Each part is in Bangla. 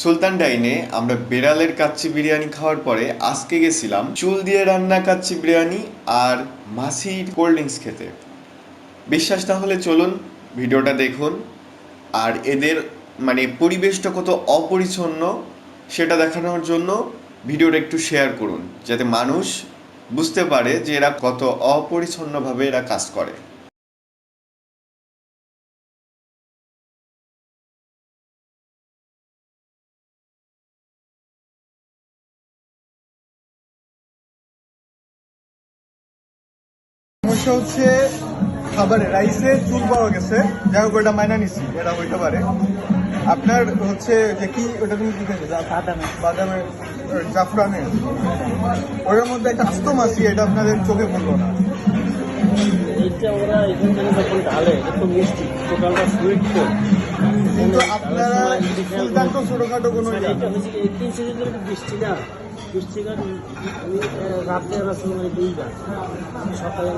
সুলতান ডাইনে আমরা বেড়ালের কাচ্চি বিরিয়ানি খাওয়ার পরে আজকে গেছিলাম চুল দিয়ে রান্না কাচ্চি বিরিয়ানি আর মাসির কোল্ড ড্রিঙ্কস খেতে। বিশ্বাস না হলে চলুন ভিডিওটা দেখুন। আর এদের মানে পরিবেশটা কত অপরিচ্ছন্ন সেটা দেখানোর জন্য ভিডিওটা একটু শেয়ার করুন, যাতে মানুষ বুঝতে পারে যে এরা কত অপরিচ্ছন্নভাবে এরা কাজ করে। সমস্যা হচ্ছে খাবারে রাইসে চুল পাওয়া গেছে। যাই হোক ওটা মাইনা নিচ্ছি এটা হইতে পারে। আপনার হচ্ছে যে কি ওটা তুমি কি খেয়েছো বাদামে। বাদামের জাফরানে? ওটার মধ্যে একটা আস্ত মাছি এটা আপনাদের চোখে পড়ল না। এইটা ওরা এখান থেকে যখন ঢালে এটা তো মিষ্টি টোটালটা সুইট তো। কিন্তু আপনারা সুলতান তো ছোটখাটো কোনো এটা হচ্ছে তিন সিজন বৃষ্টি না? আমি মানে দুইবার সকালে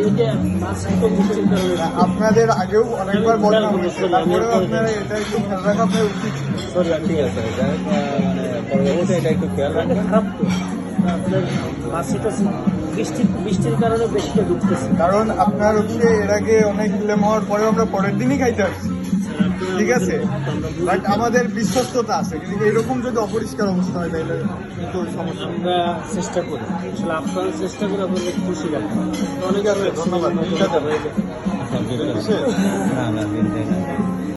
এইটা কারণে আপনাদের আগেও অনেকবার হয়েছে তারপরেও আপনারা এটা একটু খেয়াল রাখা আপনার উচিত। সরি ঠিক আছে এটা মানে একটু খেয়াল রাখবেন। খারাপ তো। আপনার মাছটা বৃষ্টির বৃষ্টির কারণে বেশিটা ঢুকতেছে কারণ আপনার হচ্ছে এর আগে অনেক ক্লেম হওয়ার পরেও আমরা পরের দিনই খাইতে আসছি। ঠিক আছে? বাট আমাদের বিশ্বস্ততা আছে কিন্তু এরকম যদি অপরিষ্কার অবস্থা হয় তাহলে সমস্যা আমরা চেষ্টা করি। আসলে আপনারা চেষ্টা করে আপনাদের খুশি রাখেন। অনেক ধন্যবাদ।